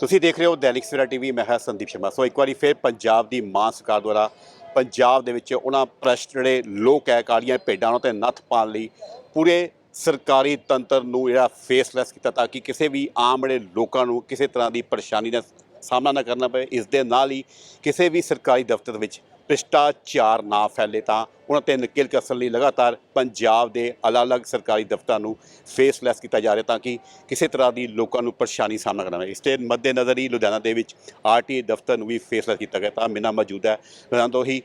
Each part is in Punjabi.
ਤੁਸੀਂ ਦੇਖ ਰਹੇ ਹੋ ਦੈਨਿਕ ਸਵੇਰਾ ਟੀਵੀ, ਮੈਂ ਹਾਂ ਸੰਦੀਪ ਸ਼ਰਮਾ। ਸੋ ਇੱਕ ਵਾਰੀ ਫਿਰ ਪੰਜਾਬ ਦੀ ਮਾਂ ਸਰਕਾਰ ਦੁਆਰਾ ਪੰਜਾਬ ਦੇ ਵਿੱਚ ਉਹਨਾਂ ਪ੍ਰੈਸ ਜਿਹੜੇ ਲੋਕ ਹੈ, ਕਾਲੀਆਂ ਭੇਡਾਂ ਉਹਨਾਂ ਤੇ ਨੱਥ ਪਾਉਣ ਲਈ ਪੂਰੇ ਸਰਕਾਰੀ ਤੰਤਰ ਨੂੰ ਜਿਹੜਾ ਫੇਸਲੈਸ ਕੀਤਾ ਤਾਂ ਕਿ ਕਿਸੇ ਵੀ ਆਮ ਜਿਹੜੇ ਲੋਕਾਂ ਨੂੰ ਕਿਸੇ ਤਰ੍ਹਾਂ ਦੀ ਪਰੇਸ਼ਾਨੀ ਦਾ ਸਾਹਮਣਾ ਨਾ ਕਰਨਾ ਪਏ ਇਸ ਦੇ ਨਾਲ ਹੀ ਕਿਸੇ ਵੀ ਸਰਕਾਰੀ ਦਫ਼ਤਰ ਵਿੱਚ ਭ੍ਰਿਸ਼ਟਾਚਾਰ ਨਾ ਫੈਲੇ ਤਾਂ ਉਹਨਾਂ ਤੇ ਨਕੇਲ ਕਸਣ ਲਈ ਲਗਾਤਾਰ ਪੰਜਾਬ ਦੇ ਅਲੱਗ-ਅਲੱਗ ਸਰਕਾਰੀ ਦਫ਼ਤਰਾਂ ਨੂੰ ਫੇਸਲੈਸ ਕੀਤਾ ਜਾ ਰਿਹਾ ਤਾਂ ਕਿ ਕਿਸੇ ਤਰ੍ਹਾਂ ਦੀ ਲੋਕਾਂ ਨੂੰ ਪਰੇਸ਼ਾਨੀ ਸਾਹਮਣਾ ਕਰਨਾ ਪਵੇ। ਇਸ ਦੇ ਮੱਦੇਨਜ਼ਰ ਹੀ ਲੁਧਿਆਣਾ ਦੇ ਵਿੱਚ ਆਰਟੀ ਦਫ਼ਤਰ ਨੂੰ ਵੀ ਫੇਸਲੈਸ ਕੀਤਾ ਗਿਆ ਤਾਂ ਮੇਰਾ ਮੌਜੂਦ ਹੈ। ਲੁਧਿਆਣਾ ਤੋਂ ਹੀ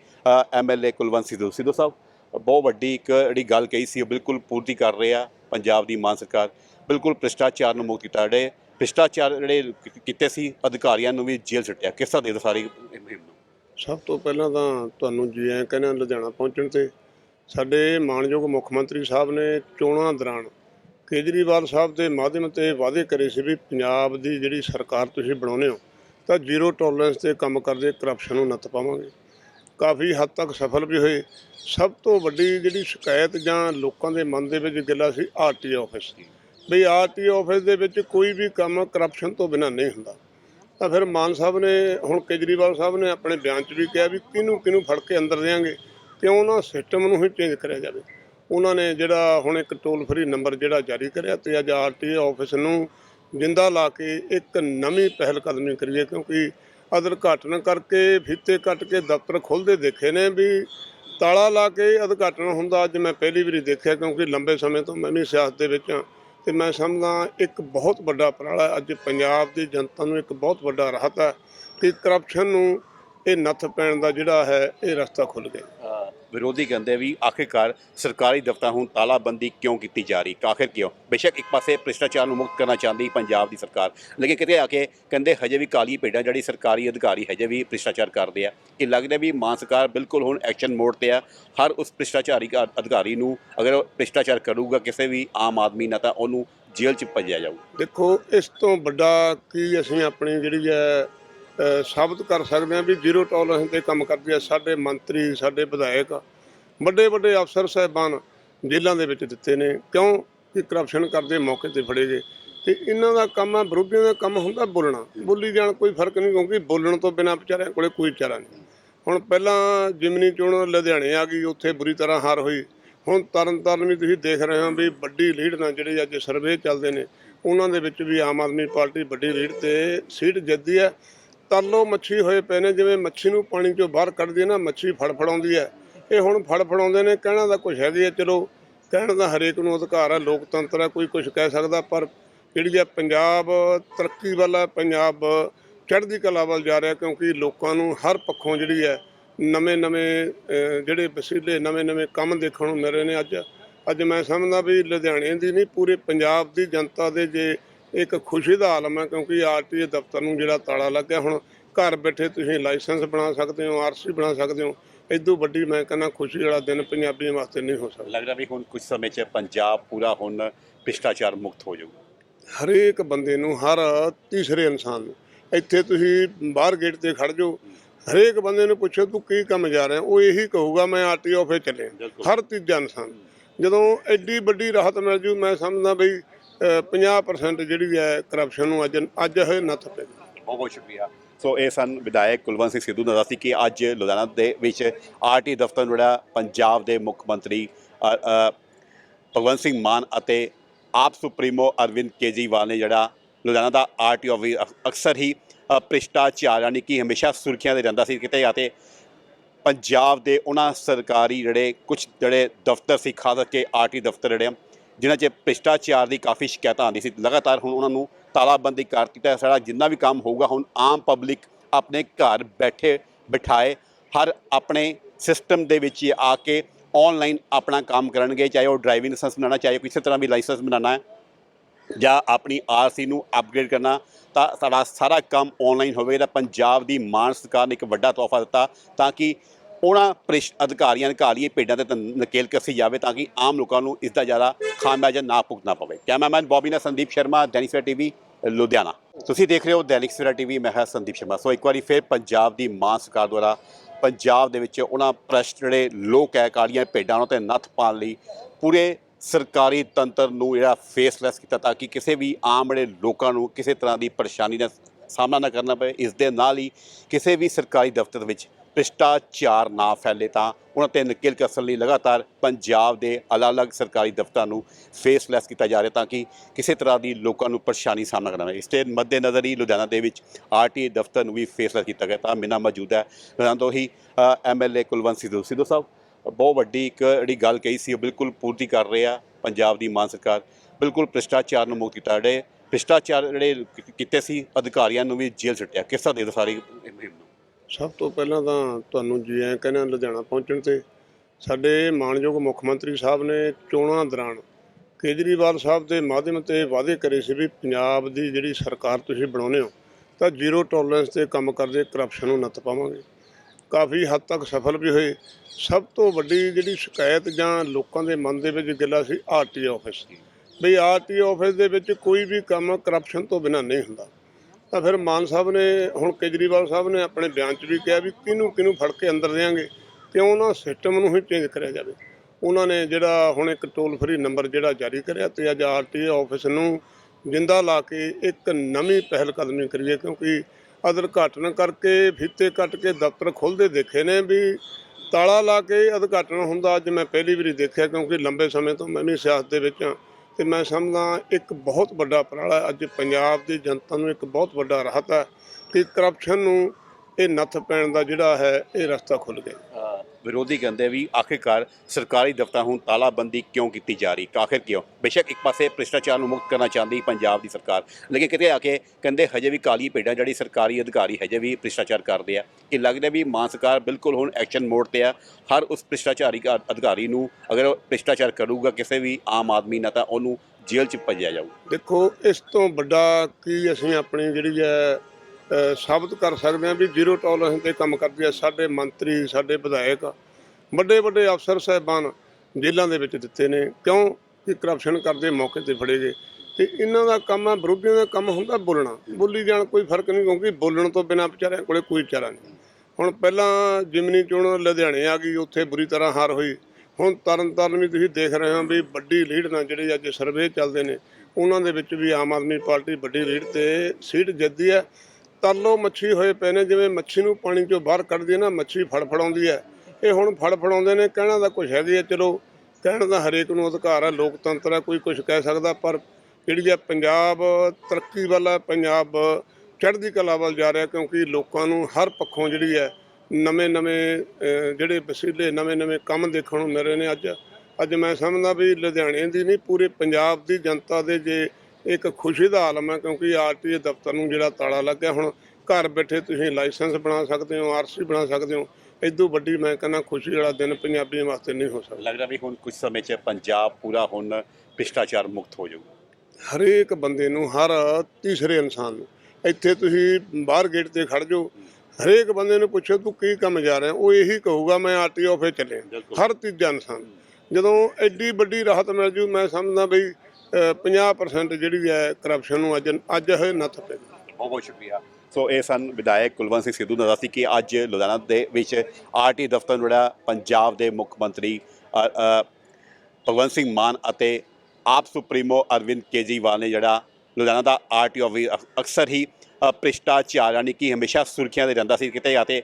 ਐਮਐਲਏ ਕੁਲਵੰਤ ਸਿੱਧੂ। ਸਿੱਧੂ ਸਾਹਿਬ, ਬਹੁਤ ਵੱਡੀ ਇੱਕ ਜਿਹੜੀ ਗੱਲ ਕਹੀ ਸੀ, ਉਹ ਬਿਲਕੁਲ ਪੂਰਤੀ ਕਰ ਰਹੇ ਆ ਪੰਜਾਬ ਦੀ ਮਾਨ ਸਰਕਾਰ। ਬਿਲਕੁਲ ਭ੍ਰਿਸ਼ਟਾਚਾਰ ਨੂੰ ਮੁਕਤ ਕੀਤਾ। ਜਿਹੜੇ ਭ੍ਰਿਸ਼ਟਾਚਾਰ ਜਿਹੜੇ ਕੀਤੇ ਸੀ, ਅਧਿਕਾਰੀਆਂ ਨੂੰ ਵੀ ਜੇਲ੍ਹ ਸੁੱਟਿਆ। ਕਿਸ ਤਰ੍ਹਾਂ ਦੇ ਦਿਓ ਸਾਰੀ ਸਭ ਤੋਂ ਪਹਿਲਾਂ ਤਾਂ ਤੁਹਾਨੂੰ ਜੀ ਆਇਆਂ ਕਹਿੰਦੇ ਹਾਂ, ਲੁਧਿਆਣਾ ਪਹੁੰਚਣ ਤੇ ਸਾਡੇ ਮਾਨਯੋਗ ਮੁੱਖ ਮੰਤਰੀ ਸਾਹਿਬ ਨੇ ਚੋਣਾਂ ਦੌਰਾਨ ਕੇਜਰੀਵਾਲ ਸਾਹਿਬ ਦੇ ਮਾਧਿਅਮ ਤੇ ਵਾਅਦੇ ਕਰੇ ਸੀ ਵੀ ਪੰਜਾਬ ਦੀ ਜਿਹੜੀ ਸਰਕਾਰ ਤੁਸੀਂ ਬਣਾਉਂਦੇ ਹੋ, ਤਾਂ ਜ਼ੀਰੋ ਟੋਲਰੈਂਸ ਤੇ ਕੰਮ ਕਰਦੇ ਕਰਪਸ਼ਨ ਨੂੰ ਨੱਥ ਪਾਵਾਂਗੇ। ਕਾਫੀ ਹੱਦ ਤੱਕ ਸਫਲ ਵੀ ਹੋਏ। ਸਭ ਤੋਂ ਵੱਡੀ ਜਿਹੜੀ ਸ਼ਿਕਾਇਤ ਜਾਂ ਲੋਕਾਂ ਦੇ ਮਨ ਦੇ ਵਿੱਚ ਗਿਲਾ ਸੀ ਆਰਟੀ ਆਫਿਸ ਦੀ। ਵੀ ਆਰਟੀ ਆਫਿਸ ਦੇ ਵਿੱਚ ਕੋਈ ਵੀ ਕੰਮ ਕਰਪਸ਼ਨ ਤੋਂ ਬਿਨਾਂ ਨਹੀਂ ਹੁੰਦਾ। ਤਾਂ ਫਿਰ ਮਾਨ ਸਾਹਿਬ ਨੇ, ਹੁਣ ਕੇਜਰੀਵਾਲ ਸਾਹਿਬ ਨੇ ਆਪਣੇ ਬਿਆਨ 'ਚ ਵੀ ਕਿਹਾ ਵੀ ਕਿਹਨੂੰ ਕਿਹਨੂੰ ਫੜ ਕੇ ਅੰਦਰ ਦੇਾਂਗੇ ਕਿਉਂ ਉਹਨਾਂ ਸਿਸਟਮ ਨੂੰ ਹੀ ਚੇਂਜ ਕਰਿਆ ਜਾਵੇ। ਉਹਨਾਂ ਨੇ ਜਿਹੜਾ ਹੁਣ ਇੱਕ ਟੋਲ ਫਰੀ ਨੰਬਰ ਜਿਹੜਾ ਜਾਰੀ ਕਰਿਆ ਤੇ ਅੱਜ ਆਰਟੀ ਆਫਿਸ ਨੂੰ ਜਿੰਦਾ ਲਾ ਕੇ ਇੱਕ ਨਵੀਂ ਪਹਿਲ ਕਦਮੀ ਕਰੀਏ ਕਿਉਂਕਿ ਅਦਰਘਾਟਨ ਕਰਕੇ ਫੀਤੇ ਕੱਟ ਕੇ ਦਫ਼ਤਰ ਖੁੱਲਦੇ ਦੇਖੇ ਨੇ ਵੀ ਤਾਲਾ ਲਾ ਕੇ ਅਦਘਾਟਨ ਹੁੰਦਾ। ਅੱਜ ਮੈਂ ਪਹਿਲੀ ਵਾਰੀ ਦੇਖਿਆ ਕਿਉਂਕਿ ਲੰਬੇ ਸਮੇਂ ਤੋਂ ਮੈਂ ਵੀ ਸਿਆਸਤ ਦੇ ਵਿੱਚ ਹਾਂ। ਤੇ ਮੈਂ ਸਮਝਦਾ ਇੱਕ ਬਹੁਤ ਵੱਡਾ ਉਪਰਾਲਾ ਅੱਜ ਪੰਜਾਬ ਦੀ ਜਨਤਾ ਨੂੰ ਇੱਕ ਬਹੁਤ ਵੱਡਾ ਰਾਹਤ ਹੈ। ਕਿ ਕਰਪਸ਼ਨ ਨੂੰ ਇਹ ਨੱਥ ਪੈਣ ਦਾ ਜਿਹੜਾ ਹੈ, ਇਹ ਰਸਤਾ ਖੁੱਲ ਗਿਆ। ਵਿਰੋਧੀ ਕਹਿੰਦੇ ਵੀ ਆਖਿਰਕਾਰ ਸਰਕਾਰੀ ਦਫ਼ਤਰਾਂ ਹੁਣ ਤਾਲਾਬੰਦੀ ਕਿਉਂ ਕੀਤੀ ਜਾ ਰਹੀ? ਆਖਿਰ ਕਿਉਂ? ਬੇਸ਼ੱਕ ਇੱਕ ਪਾਸੇ ਭ੍ਰਿਸ਼ਟਾਚਾਰ ਨੂੰ ਮੁਕਤ ਕਰਨਾ ਚਾਹੁੰਦੀ ਪੰਜਾਬ ਦੀ ਸਰਕਾਰ, ਲੇਕਿਨ ਕਿਤੇ ਆ ਕੇ ਕਹਿੰਦੇ ਹਜੇ ਵੀ ਕਾਲੀ ਭੇਡਾਂ ਜਿਹੜੀ ਸਰਕਾਰੀ ਅਧਿਕਾਰੀ ਹਜੇ ਵੀ ਭ੍ਰਿਸ਼ਟਾਚਾਰ ਕਰਦੇ ਆ। ਇਹ ਲੱਗਦਾ ਵੀ ਮਾਨ ਸਰਕਾਰ ਬਿਲਕੁਲ ਹੁਣ ਐਕਸ਼ਨ ਮੋਡ ਤੇ ਆ। ਹਰ ਉਸ ਭ੍ਰਿਸ਼ਟਾਚਾਰੀ ਅਧਿਕਾਰੀ ਨੂੰ ਅਗਰ ਭ੍ਰਿਸ਼ਟਾਚਾਰ ਕਰੂਗਾ ਕਿਸੇ ਵੀ ਆਮ ਆਦਮੀ ਨਾਲ, ਤਾਂ ਉਹਨੂੰ ਜੇਲ੍ਹ 'ਚ ਭੇਜਿਆ ਜਾਊ। ਦੇਖੋ, ਇਸ ਤੋਂ ਵੱਡਾ ਕੀ ਅਸੀਂ ਆਪਣੀ ਜਿਹੜੀ ਹੈ ਸਾਬਤ ਕਰ ਸਕਦੇ ਹਾਂ ਵੀ ਜ਼ੀਰੋ ਟੋਲਰੈਂਸ ਤੇ ਕੰਮ ਕਰਦੇ ਆ ਸਾਡੇ ਮੰਤਰੀ, ਸਾਡੇ ਵਿਧਾਇਕ, ਵੱਡੇ ਵੱਡੇ ਅਫਸਰ ਸਾਹਿਬਾਨ ਜੇਲ੍ਹਾਂ ਦੇ ਵਿੱਚ ਦਿੱਤੇ ਨੇ। ਕਿਉਂ? ਕਿ ਕਰਪਸ਼ਨ ਕਰਦੇ ਮੌਕੇ ਤੇ ਫੜੇ ਗਏ। ਤੇ ਇਹਨਾਂ ਦਾ ਕੰਮ ਆ, ਵਿਰੋਧੀਆਂ ਦਾ ਕੰਮ ਹੁੰਦਾ ਬੋਲਣਾ। ਬੋਲੀ ਜਾਣ ਕੋਈ ਫ਼ਰਕ ਨਹੀਂ, ਕਿਉਂਕਿ ਬੋਲਣ ਤੋਂ ਬਿਨਾਂ ਵਿਚਾਰਿਆਂ ਕੋਲੇ ਕੋਈ ਚਾਰਾ ਨਹੀਂ। ਹੁਣ ਪਹਿਲਾਂ ਜਿਮਨੀ ਚੋਣ ਲੁਧਿਆਣੇ ਆ ਗਈ, ਉੱਥੇ ਬੁਰੀ ਤਰ੍ਹਾਂ ਹਾਰ ਹੋਈ। ਹੁਣ ਤਰਨ ਤਾਰਨ ਵੀ ਤੁਸੀਂ ਦੇਖ ਰਹੇ ਹੋ ਵੀ ਵੱਡੀ ਲੀਡ ਨਾਲ ਜਿਹੜੇ ਅੱਜ ਸਰਵੇ ਚੱਲਦੇ ਨੇ, ਉਹਨਾਂ ਦੇ ਵਿੱਚ ਵੀ ਆਮ ਆਦਮੀ ਪਾਰਟੀ ਵੱਡੀ ਲੀਡ ਤੇ ਸੀਟ ਜਿੱਤਦੀ ਹੈ ਤਰਲੋ ਮੱਛੀ ਹੋਏ ਪਏ ਨੇ, ਜਿਵੇਂ ਮੱਛੀ ਨੂੰ ਪਾਣੀ ਚੋਂ ਬਾਹਰ ਕੱਢਦੀ ਹੈ ਨਾ, ਮੱਛੀ ਫੜ ਫੜਾਉਂਦੀ ਹੈ। ਇਹ ਹੁਣ ਫੜ ਫੜਾਉਂਦੇ ਨੇ, ਕਹਿਣਾ ਦਾ ਕੁਛ ਹੈਗੀ ਹੈ ਚਲੋ, ਕਹਿਣ ਦਾ ਹਰੇਕ ਨੂੰ ਅਧਿਕਾਰ ਹੈ, ਲੋਕਤੰਤਰ ਹੈ, ਕੋਈ ਕੁਝ ਕਹਿ ਸਕਦਾ, ਪਰ ਜਿਹੜੀ ਹੈ ਪੰਜਾਬ ਤਰੱਕੀ ਵੱਲ ਹੈ, ਪੰਜਾਬ ਚੜ੍ਹਦੀ ਕਲਾ ਵੱਲ ਜਾ ਰਿਹਾ, ਕਿਉਂਕਿ ਲੋਕਾਂ ਨੂੰ ਹਰ ਪੱਖੋਂ ਜਿਹੜੀ ਹੈ, ਨਵੇਂ ਨਵੇਂ ਜਿਹੜੇ ਵਸੀਲੇ ਨਵੇਂ ਨਵੇਂ ਕੰਮ ਦੇਖਣ ਨੂੰ ਮਿਲ ਰਹੇ ਨੇ। ਅੱਜ ਅੱਜ ਮੈਂ ਸਮਝਦਾ ਵੀ ਲੁਧਿਆਣੇ ਦੀ ਨਹੀਂ, ਪੂਰੇ ਪੰਜਾਬ ਦੀ ਜਨਤਾ ਦੇ ਜੇ ਇੱਕ ਖੁਸ਼ੀ ਦਾ ਆਲਮ ਹੈ ਕਿਉਂਕਿ ਆਰਟੀਏ ਦਫ਼ਤਰ ਨੂੰ ਜਿਹੜਾ ਤਾਲਾ ਲੱਗਿਆ ਹੁਣ ਘਰ ਬੈਠੇ ਤੁਸੀਂ ਲਾਇਸੈਂਸ ਬਣਾ ਸਕਦੇ ਹੋ ਆਰਸੀ ਬਣਾ ਸਕਦੇ ਹੋ ਇਦੋਂ ਵੱਡੀ ਮੈਂ ਕਹਿੰਦਾ ਖੁਸ਼ੀ ਵਾਲਾ ਦਿਨ ਪੰਜਾਬੀਆਂ ਵਾਸਤੇ ਨਹੀਂ ਹੋ ਸਕਦਾ। ਲੱਗਦਾ ਵੀ ਹੁਣ ਕੁਝ ਸਮੇਂ 'ਚ ਪੰਜਾਬ ਪੂਰਾ ਹੁਣ ਭ੍ਰਿਸ਼ਟਾਚਾਰ ਮੁਕਤ ਹੋ ਜਾਊਗਾ। ਹਰੇਕ ਬੰਦੇ ਨੂੰ ਹਰ ਤੀਸਰੇ ਇਨਸਾਨ ਨੂੰ ਇੱਥੇ ਤੁਸੀਂ ਬਾਹਰ ਗੇਟ ਤੇ ਖੜ ਜਾਓ ਹਰੇਕ ਬੰਦੇ ਨੂੰ ਪੁੱਛੋ ਤੂੰ ਕੀ ਕੰਮ ਜਾ ਰਿਹਾ ਉਹ ਇਹੀ ਕਹੂਗਾ ਮੈਂ ਆਰਟੀ ਆਫਿਸ ਚੱਲੇ ਬਿਲਕੁਲ। ਹਰ ਤੀਜਾ ਇਨਸਾਨ। ਜਦੋਂ ਐਡੀ ਵੱਡੀ ਰਾਹਤ ਮਿਲ ਜੂ ਮੈਂ ਸਮਝਦਾ ਬਈ 50% ਜਿਹੜੀ ਹੈ ਕਰਪਸ਼ਨ ਨੂੰ ਅੱਜ ਅੱਜ ਇਹ ਨੱਥ ਪੈ ਬਹੁਤ ਬਹੁਤ ਸ਼ੁਕਰੀਆ। ਸੋ ਇਹ ਸਨ ਵਿਧਾਇਕ ਕੁਲਵੰਤ ਸਿੰਘ ਸਿੱਧੂ ਨੇ ਦੱਸਿਆ ਸੀ ਕਿ ਅੱਜ ਲੁਧਿਆਣਾ ਦੇ ਵਿੱਚ ਆਰਟੀ ਦਫ਼ਤਰ ਨੂੰ ਜਿਹੜਾ ਪੰਜਾਬ ਦੇ ਮੁੱਖ ਮੰਤਰੀ ਭਗਵੰਤ ਸਿੰਘ ਮਾਨ ਅਤੇ ਆਪ ਸੁਪਰੀਮੋ ਅਰਵਿੰਦ ਕੇਜਰੀਵਾਲ ਨੇ ਜਿਹੜਾ ਲੁਧਿਆਣਾ ਦਾ ਆਰਟੀ ਆਫਿਸ ਅਕਸਰ ਹੀ ਭ੍ਰਿਸ਼ਟਾਚਾਰ ਯਾਨੀ ਕਿ ਹਮੇਸ਼ਾ ਸੁਰਖੀਆਂ ਦੇ ਰਹਿੰਦਾ ਸੀ ਕਿਤੇ ਜਾਂ ਪੰਜਾਬ ਦੇ ਉਹਨਾਂ ਸਰਕਾਰੀ ਜਿਹੜੇ ਕੁਝ ਜਿਹੜੇ ਦਫ਼ਤਰ ਸੀ ਖਾਸ ਕਰਕੇ ਆਰਟੀ ਦਫ਼ਤਰ ਜਿਹੜੇ ਆ, ਜਿਨ੍ਹਾਂ 'ਚ ਭ੍ਰਿਸ਼ਟਾਚਾਰ ਦੀ ਕਾਫੀ ਸ਼ਿਕਾਇਤਾਂ ਆਉਂਦੀ ਸੀ। ਲਗਾਤਾਰ ਹੁਣ ਉਹਨਾਂ ਨੂੰ ਤਾਲਾਬੰਦੀ ਕਰ ਦਿੱਤਾ ਸਾਡਾ ਜਿੰਨਾ ਵੀ ਕੰਮ ਹੋਊਗਾ, ਹੁਣ ਆਮ ਪਬਲਿਕ ਆਪਣੇ ਘਰ ਬੈਠੇ, ਬਿਠਾਏ, ਹਰ ਆਪਣੇ ਸਿਸਟਮ ਦੇ ਵਿੱਚ ਆ ਕੇ ਆਨਲਾਈਨ ਆਪਣਾ ਕੰਮ ਕਰਨਗੇ, ਚਾਹੇ ਉਹ ਡਰਾਈਵਿੰਗ ਲਾਇਸੈਂਸ ਬਣਾਉਣਾ, ਚਾਹੇ ਕਿਸੇ ਤਰ੍ਹਾਂ ਵੀ ਲਾਇਸੈਂਸ ਬਣਾਉਣਾ ਹੈ, ਜਾਂ ਆਪਣੀ ਆਰਸੀ ਨੂੰ ਅਪਗ੍ਰੇਡ ਕਰਨਾ, ਤਾਂ ਸਾਡਾ ਸਾਰਾ ਕੰਮ ਆਨਲਾਈਨ ਹੋਵੇ ਤਾਂ ਪੰਜਾਬ ਦੀ ਮਾਨ ਸਰਕਾਰ ਨੇ ਇੱਕ ਵੱਡਾ ਤੋਹਫਾ ਦਿੱਤਾ ਤਾਂ ਕਿ ਉਹਨਾਂ ਪ੍ਰਿਸ਼ ਅਧਿਕਾਰੀਆਂ ਅਧਿਕਾਰੀਏ ਭੇਡਾਂ ਤੇ ਤਾਂ ਨਕੇਲ ਕੱਸੀ ਜਾਵੇ ਤਾਂ ਕਿ ਆਮ ਲੋਕਾਂ ਨੂੰ ਇਸ ਦਾ ਜ਼ਿਆਦਾ ਖਾਮਿਆਜਾ ਨਾ ਭੁਗਤਣਾ ਪਵੇ। ਕੈਮਰਾਮੈਨ ਬੌਬੀ ਨਾਲ ਸੰਦੀਪ ਸ਼ਰਮਾ, ਦੈਨਿਕ ਸਵੇਰਾ ਟੀਵੀ, ਲੁਧਿਆਣਾ। ਤੁਸੀਂ ਦੇਖ ਰਹੇ ਹੋ ਦੈਨਿਕ ਸਵੇਰਾ ਟੀਵੀ, ਮੈਂ ਹਾਂ ਸੰਦੀਪ ਸ਼ਰਮਾ। ਸੋ ਇੱਕ ਵਾਰੀ ਫਿਰ ਪੰਜਾਬ ਦੀ ਮਾਨ ਸਰਕਾਰ ਦੁਆਰਾ ਪੰਜਾਬ ਦੇ ਵਿੱਚ ਉਹਨਾਂ ਪ੍ਰੈਸ ਜਿਹੜੇ ਲੋਕ ਹੈ ਕਾਲੀਆਂ ਭੇਡਾਂ ਉਹਨਾਂ ਤੇ ਨੱਥ ਪਾਉਣ ਲਈ ਪੂਰੇ ਸਰਕਾਰੀ ਤੰਤਰ ਨੂੰ ਜਿਹੜਾ ਫੇਸਲੈਸ ਕੀਤਾ ਤਾਂ ਕਿ ਕਿਸੇ ਵੀ ਆਮ ਜਿਹੜੇ ਲੋਕਾਂ ਨੂੰ ਕਿਸੇ ਤਰ੍ਹਾਂ ਦੀ ਪਰੇਸ਼ਾਨੀ ਦਾ ਸਾਹਮਣਾ ਨਾ ਕਰਨਾ ਪਵੇ, ਇਸ ਦੇ ਨਾਲ ਹੀ ਕਿਸੇ ਵੀ ਸਰਕਾਰੀ ਦਫ਼ਤਰ ਵਿੱਚ ਭ੍ਰਿਸ਼ਟਾਚਾਰ ਨਾ ਫੈਲੇ ਤਾਂ ਉਹਨਾਂ ਤੇ ਨਕੇਲ ਕਸਣ ਲਈ ਲਗਾਤਾਰ ਪੰਜਾਬ ਦੇ ਅਲੱਗ-ਅਲੱਗ ਸਰਕਾਰੀ ਦਫ਼ਤਰਾਂ ਨੂੰ ਫੇਸਲੈਸ ਕੀਤਾ ਜਾ ਰਿਹਾ ਤਾਂ ਕਿ ਕਿਸੇ ਤਰ੍ਹਾਂ ਦੀ ਲੋਕਾਂ ਨੂੰ ਪਰੇਸ਼ਾਨੀ ਸਾਹਮਣਾ ਕਰਨਾ ਪਵੇ। ਇਸ ਦੇ ਮੱਦੇਨਜ਼ਰ ਹੀ ਲੁਧਿਆਣਾ ਦੇ ਵਿੱਚ ਆਰਟੀਏ ਦਫ਼ਤਰ ਨੂੰ ਵੀ ਫੇਸਲੈਸ ਕੀਤਾ ਗਿਆ ਤਾਂ ਮੇਰਾ ਮੌਜੂਦ ਹੈ। ਲੁਧਿਆਣਾ ਤੋਂ ਹੀ ਐਮਐਲਏ ਕੁਲਵੰਤ ਸਿੱਧੂ। ਸਿੱਧੂ ਸਾਹਿਬ, ਬਹੁਤ ਵੱਡੀ ਇੱਕ ਜਿਹੜੀ ਗੱਲ ਕਹੀ ਸੀ, ਉਹ ਬਿਲਕੁਲ ਪੂਰਤੀ ਕਰ ਰਹੇ ਆ ਪੰਜਾਬ ਦੀ ਮਾਨ ਸਰਕਾਰ। ਬਿਲਕੁਲ ਭ੍ਰਿਸ਼ਟਾਚਾਰ ਨੂੰ ਮੁਕਤ ਕੀਤਾ। ਜਿਹੜੇ ਭ੍ਰਿਸ਼ਟਾਚਾਰ ਜਿਹੜੇ ਕੀਤੇ ਸੀ, ਅਧਿਕਾਰੀਆਂ ਨੂੰ ਵੀ ਜੇਲ੍ਹ ਸੁੱਟਿਆ। ਕਿਸ ਤਰ੍ਹਾਂ ਦੇ ਦਿਓ ਸਾਰੀ ਸਭ ਤੋਂ ਪਹਿਲਾਂ ਤਾਂ ਤੁਹਾਨੂੰ ਜੀ ਆਇਆਂ ਕਹਿੰਦੇ ਹਾਂ, ਲੁਧਿਆਣਾ ਪਹੁੰਚਣ ਤੇ ਸਾਡੇ ਮਾਨਯੋਗ ਮੁੱਖ ਮੰਤਰੀ ਸਾਹਿਬ ਨੇ ਚੋਣਾਂ ਦੌਰਾਨ ਕੇਜਰੀਵਾਲ ਸਾਹਿਬ ਦੇ ਮਾਧਿਅਮ ਤੇ ਵਾਅਦੇ ਕਰੇ ਸੀ ਵੀ ਪੰਜਾਬ ਦੀ ਜਿਹੜੀ ਸਰਕਾਰ ਤੁਸੀਂ ਬਣਾਉਂਦੇ ਹੋ, ਤਾਂ ਜ਼ੀਰੋ ਟੋਲਰੈਂਸ ਤੇ ਕੰਮ ਕਰਦੇ ਕਰਪਸ਼ਨ ਨੂੰ ਨੱਥ ਪਾਵਾਂਗੇ। ਕਾਫੀ ਹੱਦ ਤੱਕ ਸਫਲ ਵੀ ਹੋਏ। ਸਭ ਤੋਂ ਵੱਡੀ ਜਿਹੜੀ ਸ਼ਿਕਾਇਤ ਜਾਂ ਲੋਕਾਂ ਦੇ ਮਨ ਦੇ ਵਿੱਚ ਗਿੱਲਾ ਸੀ ਆਰਟੀ ਆਫਿਸ ਵੀ ਆਰਟੀ ਆਫਿਸ ਦੇ ਵਿੱਚ ਕੋਈ ਵੀ ਕੰਮ ਕਰਪਸ਼ਨ ਤੋਂ ਬਿਨਾਂ ਨਹੀਂ ਹੁੰਦਾ। ਤਾਂ ਫਿਰ ਮਾਨ ਸਾਹਿਬ ਨੇ, ਹੁਣ ਕੇਜਰੀਵਾਲ ਸਾਹਿਬ ਨੇ ਆਪਣੇ ਬਿਆਨ 'ਚ ਵੀ ਕਿਹਾ ਵੀ ਕਿਹਨੂੰ ਕਿਹਨੂੰ ਫੜ ਕੇ ਅੰਦਰ ਦੇਾਂਗੇ ਕਿਉਂ ਨਾ ਸਿਸਟਮ ਨੂੰ ਹੀ ਚੇਂਜ ਕਰਿਆ ਜਾਵੇ। ਉਹਨਾਂ ਨੇ ਜਿਹੜਾ ਹੁਣ ਇੱਕ ਟੋਲ ਫਰੀ ਨੰਬਰ ਜਿਹੜਾ ਜਾਰੀ ਕਰਿਆ ਤੇ ਅੱਜ ਆਰਟੀ ਆਫਿਸ ਨੂੰ ਜਿੰਦਾ ਲਾ ਕੇ ਇੱਕ ਨਵੀਂ ਪਹਿਲ ਕਦਮੀ ਕਰੀਏ, ਕਿਉਂਕਿ ਅਦਰਘਾਟਨ ਕਰਕੇ ਫੀਤੇ ਕੱਟ ਕੇ ਦਫ਼ਤਰ ਖੁੱਲਦੇ ਦੇਖੇ ਨੇ ਵੀ ਤਾਲਾ ਲਾ ਕੇ ਅਦਘਾਟਨ ਹੁੰਦਾ। ਅੱਜ ਮੈਂ ਪਹਿਲੀ ਵਾਰੀ ਦੇਖਿਆ ਕਿਉਂਕਿ ਲੰਬੇ ਸਮੇਂ ਤੋਂ ਮੈਂ ਵੀ ਸਿਆਸਤ ਦੇ ਵਿੱਚ ਹਾਂ। ਤੇ ਮੈਂ ਸਮਝਦਾ ਇੱਕ ਬਹੁਤ ਵੱਡਾ ਉਪਰਾਲਾ ਅੱਜ ਪੰਜਾਬ ਦੀ ਜਨਤਾ ਨੂੰ ਇੱਕ ਬਹੁਤ ਵੱਡਾ ਰਾਹਤ ਹੈ ਕਿ ਕਰਪਸ਼ਨ ਨੂੰ ਇਹ ਨੱਥ ਪੈਣ ਦਾ ਜਿਹੜਾ ਹੈ, ਇਹ ਰਸਤਾ ਖੁੱਲ ਗਿਆ। ਵਿਰੋਧੀ ਕਹਿੰਦੇ ਵੀ ਆਖਿਰਕਾਰ ਸਰਕਾਰੀ ਦਫ਼ਤਰਾਂ ਹੁਣ ਤਾਲਾਬੰਦੀ ਕਿਉਂ ਕੀਤੀ ਜਾ ਰਹੀ? ਆਖਿਰ ਕਿਉਂ? ਬੇਸ਼ੱਕ ਇੱਕ ਪਾਸੇ ਭ੍ਰਿਸ਼ਟਾਚਾਰ ਨੂੰ ਮੁਕਤ ਕਰਨਾ ਚਾਹੁੰਦੀ ਪੰਜਾਬ ਦੀ ਸਰਕਾਰ, ਲੇਕਿਨ ਕਿਤੇ ਆ ਕੇ ਕਹਿੰਦੇ ਹਜੇ ਵੀ ਕਾਲੀ ਭੇਡਾਂ ਜਿਹੜੀ ਸਰਕਾਰੀ ਅਧਿਕਾਰੀ ਹਜੇ ਵੀ ਭ੍ਰਿਸ਼ਟਾਚਾਰ ਕਰਦੇ ਆ। ਇਹ ਲੱਗਦਾ ਵੀ ਮਾਨ ਸਰਕਾਰ ਬਿਲਕੁਲ ਹੁਣ ਐਕਸ਼ਨ ਮੋਡ ਤੇ ਆ। ਹਰ ਉਸ ਭ੍ਰਿਸ਼ਟਾਚਾਰੀ ਕਾ- ਅਧਿਕਾਰੀ ਨੂੰ ਅਗਰ ਭ੍ਰਿਸ਼ਟਾਚਾਰ ਕਰੂਗਾ ਕਿਸੇ ਵੀ ਆਮ ਆਦਮੀ ਨਾਲ ਤਾਂ ਉਹਨੂੰ ਜੇਲ੍ਹ 'ਚ ਭੇਜਿਆ ਜਾਊ। ਦੇਖੋ, ਇਸ ਤੋਂ ਵੱਡਾ ਕੀ ਅਸੀਂ ਆਪਣੀ ਜਿਹੜੀ ਹੈ ਸਾਬਤ ਕਰ ਸਕਦੇ ਹਾਂ ਵੀ ਜ਼ੀਰੋ ਟੋਲਰੈਂਸ ਤੇ ਕੰਮ ਕਰਦੇ ਆ ਸਾਡੇ ਮੰਤਰੀ, ਸਾਡੇ ਵਿਧਾਇਕ ਵੱਡੇ ਵੱਡੇ ਅਫਸਰ ਸਾਹਿਬਾਨ ਜੇਲ੍ਹਾਂ ਦੇ ਵਿੱਚ ਦਿੱਤੇ ਨੇ, ਕਿਉਂ ਕਿ ਕਰਪਸ਼ਨ ਕਰਦੇ ਮੌਕੇ ਤੇ ਫੜੇ ਗਏ ਤੇ ਇਹਨਾਂ ਦਾ ਕੰਮ ਆ, ਵਿਰੋਧੀਆਂ ਦਾ ਕੰਮ ਹੁੰਦਾ ਬੋਲਣਾ। ਬੋਲੀ ਜਾਣ ਕੋਈ ਫ਼ਰਕ ਨਹੀਂ, ਕਿਉਂਕਿ ਬੋਲਣ ਤੋਂ ਬਿਨਾਂ ਵਿਚਾਰਿਆਂ ਕੋਲੇ ਕੋਈ ਚਾਰਾ ਨਹੀਂ। ਹੁਣ ਪਹਿਲਾਂ ਜਿਮਨੀ ਚੋਣ ਲੁਧਿਆਣੇ ਆ ਗਈ, ਉੱਥੇ ਬੁਰੀ ਤਰ੍ਹਾਂ ਹਾਰ ਹੋਈ। ਹੁਣ ਤਰਨ ਤਾਰਨ ਵੀ ਤੁਸੀਂ ਦੇਖ ਰਹੇ ਹੋ ਵੀ ਵੱਡੀ ਲੀਡ ਨਾਲ ਜਿਹੜੇ ਅੱਜ ਸਰਵੇ ਚੱਲਦੇ ਨੇ, ਉਹਨਾਂ ਦੇ ਵਿੱਚ ਵੀ ਆਮ ਆਦਮੀ ਪਾਰਟੀ ਵੱਡੀ ਲੀਡ ਤੇ ਸੀਟ ਜਿੱਤਦੀ ਹੈ। ਤਰਲੋ ਮੱਛੀ ਹੋਏ ਪਏ ਨੇ, ਜਿਵੇਂ ਮੱਛੀ ਨੂੰ ਪਾਣੀ ਚੋਂ ਬਾਹਰ ਕੱਢਦੀ ਹੈ ਨਾ, ਮੱਛੀ ਫੜਫੜਾਉਂਦੀ ਹੈ। ਇਹ ਹੁਣ ਫੜਫੜਾਉਂਦੇ ਨੇ, ਕਹਿਣਾ ਦਾ ਕੁਝ ਹੈਗੀ ਹੈ ਚਲੋ, ਕਹਿਣ ਦਾ ਹਰੇਕ ਨੂੰ ਅਧਿਕਾਰ ਹੈ, ਲੋਕਤੰਤਰ ਹੈ, ਕੋਈ ਕੁਝ ਕਹਿ ਸਕਦਾ, ਪਰ ਜਿਹੜੀ ਹੈ ਪੰਜਾਬ ਤਰੱਕੀ ਵੱਲ ਪੰਜਾਬ ਚੜ੍ਹਦੀ ਕਲਾ ਵੱਲ ਜਾ ਰਿਹਾ, ਕਿਉਂਕਿ ਲੋਕਾਂ ਨੂੰ ਹਰ ਪੱਖੋਂ ਜਿਹੜੀ ਹੈ, ਨਵੇਂ ਨਵੇਂ ਜਿਹੜੇ ਵਸੀਲੇ, ਨਵੇਂ ਨਵੇਂ ਕੰਮ ਦੇਖਣ ਨੂੰ ਮਿਲ ਰਹੇ ਨੇ। ਅੱਜ ਅੱਜ ਮੈਂ ਸਮਝਦਾ ਵੀ ਲੁਧਿਆਣੇ ਦੀ ਨਹੀਂ, ਪੂਰੇ ਪੰਜਾਬ ਦੀ ਜਨਤਾ ਦੇ ਜੇ ਇੱਕ ਖੁਸ਼ੀ ਦਾ ਆਲਮ ਹੈ ਕਿਉਂਕਿ ਆਰਟੀਏ ਦਫ਼ਤਰ ਨੂੰ ਜਿਹੜਾ ਤਾਲਾ ਲੱਗਿਆ ਹੁਣ ਘਰ ਬੈਠੇ ਤੁਸੀਂ ਲਾਇਸੈਂਸ ਬਣਾ ਸਕਦੇ ਹੋ ਆਰਸੀ ਬਣਾ ਸਕਦੇ ਹੋ ਇਦੋਂ ਵੱਡੀ ਮੈਂ ਕਹਿੰਦਾ ਖੁਸ਼ੀ ਵਾਲਾ ਦਿਨ ਪੰਜਾਬੀਆਂ ਵਾਸਤੇ ਨਹੀਂ ਹੋ ਸਕਦਾ। ਲੱਗਦਾ ਵੀ ਹੁਣ ਕੁਝ ਸਮੇਂ 'ਚ ਪੰਜਾਬ ਪੂਰਾ ਹੁਣ ਭ੍ਰਿਸ਼ਟਾਚਾਰ ਮੁਕਤ ਹੋ ਜਾਊਗਾ। ਹਰੇਕ ਬੰਦੇ ਨੂੰ ਹਰ ਤੀਸਰੇ ਇਨਸਾਨ ਨੂੰ ਇੱਥੇ ਤੁਸੀਂ ਬਾਹਰ ਗੇਟ ਤੇ ਖੜ ਜਾਓ ਹਰੇਕ ਬੰਦੇ ਨੂੰ ਪੁੱਛੋ ਤੂੰ ਕੀ ਕੰਮ ਜਾ ਰਿਹਾ ਉਹ ਇਹੀ ਕਹੂਗਾ ਮੈਂ ਆਰਟੀ ਆਫਿਸ ਚੱਲਿਆ। ਹਰ ਤੀਜਾ ਇਨਸਾਨ। ਜਦੋਂ ਐਡੀ ਵੱਡੀ ਰਾਹਤ ਮਿਲ ਜੂ ਮੈਂ ਸਮਝਦਾ ਬਈ 50% ਜਿਹੜੀ ਹੈ ਕਰਪਸ਼ਨ ਨੂੰ ਅੱਜ ਅੱਜ ਇਹ ਨੱਥ ਪੈ ਬਹੁਤ ਬਹੁਤ ਸ਼ੁਕਰੀਆ। ਸੋ ਇਹ ਸਨ ਵਿਧਾਇਕ ਕੁਲਵੰਤ ਸਿੰਘ ਸਿੱਧੂ ਨੇ ਦੱਸਿਆ ਸੀ ਕਿ ਅੱਜ ਲੁਧਿਆਣਾ ਦੇ ਵਿੱਚ ਆਰਟੀ ਦਫ਼ਤਰ ਜਿਹੜਾ ਪੰਜਾਬ ਦੇ ਮੁੱਖ ਮੰਤਰੀ ਭਗਵੰਤ ਸਿੰਘ ਮਾਨ ਅਤੇ ਆਪ ਸੁਪਰੀਮੋ ਅਰਵਿੰਦ ਕੇਜਰੀਵਾਲ ਨੇ ਜਿਹੜਾ ਲੁਧਿਆਣਾ ਦਾ ਆਰਟੀ ਆਫਿਸ ਅਕਸਰ ਹੀ ਭ੍ਰਿਸ਼ਟਾਚਾਰ ਯਾਨੀ ਕਿ ਹਮੇਸ਼ਾ ਸੁਰਖੀਆਂ ਦੇ ਰਹਿੰਦਾ ਸੀ ਕਿਤੇ ਅਤੇ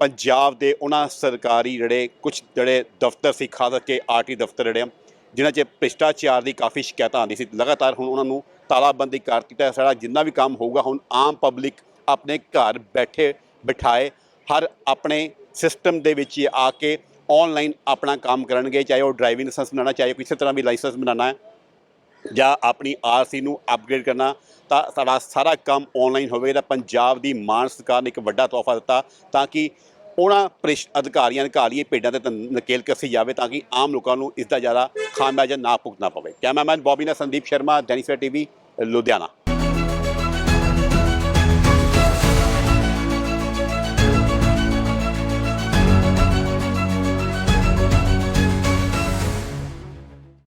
ਪੰਜਾਬ ਦੇ ਉਹਨਾਂ ਸਰਕਾਰੀ ਜਿਹੜੇ ਕੁਝ ਜਿਹੜੇ ਦਫ਼ਤਰ ਸੀ ਖਾਸ ਕਰਕੇ ਆਰਟੀ ਦਫ਼ਤਰ ਜਿਹੜੇ ਆ, ਜਿਨ੍ਹਾਂ 'ਚ ਭ੍ਰਿਸ਼ਟਾਚਾਰ ਦੀ ਕਾਫੀ ਸ਼ਿਕਾਇਤਾਂ ਆਉਂਦੀ ਸੀ। ਲਗਾਤਾਰ ਹੁਣ ਉਹਨਾਂ ਨੂੰ ਤਾਲਾਬੰਦੀ ਕਰ ਦਿੱਤਾ ਸਾਡਾ ਜਿੰਨਾ ਵੀ ਕੰਮ ਹੋਊਗਾ ਹੁਣ ਆਮ ਪਬਲਿਕ ਆਪਣੇ ਘਰ ਬੈਠੇ, ਬਿਠਾਏ, ਹਰ ਆਪਣੇ ਸਿਸਟਮ ਦੇ ਵਿੱਚ ਹੀ ਆ ਕੇ ਆਨਲਾਈਨ ਆਪਣਾ ਕੰਮ ਕਰਨਗੇ, ਚਾਹੇ ਉਹ ਡਰਾਈਵਿੰਗ ਲਾਇਸੈਂਸ ਬਣਾਉਣਾ, ਚਾਹੇ ਕਿਸੇ ਤਰ੍ਹਾਂ ਵੀ ਲਾਇਸੈਂਸ ਬਣਾਉਣਾ ਹੈ, ਜਾਂ ਆਪਣੀ ਆਰਸੀ ਨੂੰ ਅਪਗ੍ਰੇਡ ਕਰਨਾ, ਤਾਂ ਸਾਡਾ ਸਾਰਾ ਕੰਮ ਆਨਲਾਈਨ ਹੋਵੇਗਾ। ਤਾਂ ਪੰਜਾਬ ਦੀ ਮਾਨ ਸਰਕਾਰ ਨੇ ਇੱਕ ਵੱਡਾ ਤੋਹਫਾ ਦਿੱਤਾ, ਤਾਂ ਕਿ ਉਹਨਾਂ ਪ੍ਰਿਸ਼, ਅਧਿਕਾਰੀਆਂ ਅਧਿਕਾਰੀਏ ਭੇਡਾਂ ਤੇ ਤਾਂ ਨਕੇਲ ਕੱਸੀ ਜਾਵੇ ਤਾਂ ਕਿ ਆਮ ਲੋਕਾਂ ਨੂੰ ਇਸ ਦਾ ਜ਼ਿਆਦਾ ਖਾਮਿਆਜ਼ਾ ਨਾ ਭੁਗਤਣਾ ਪਵੇ। ਕੈਮਰਾਮੈਨ ਬੌਬੀ ਨਾਲ ਸੰਦੀਪ ਸ਼ਰਮਾ ਡੈਨੀਸਰ ਟੀਵੀ, ਲੁਧਿਆਣਾ।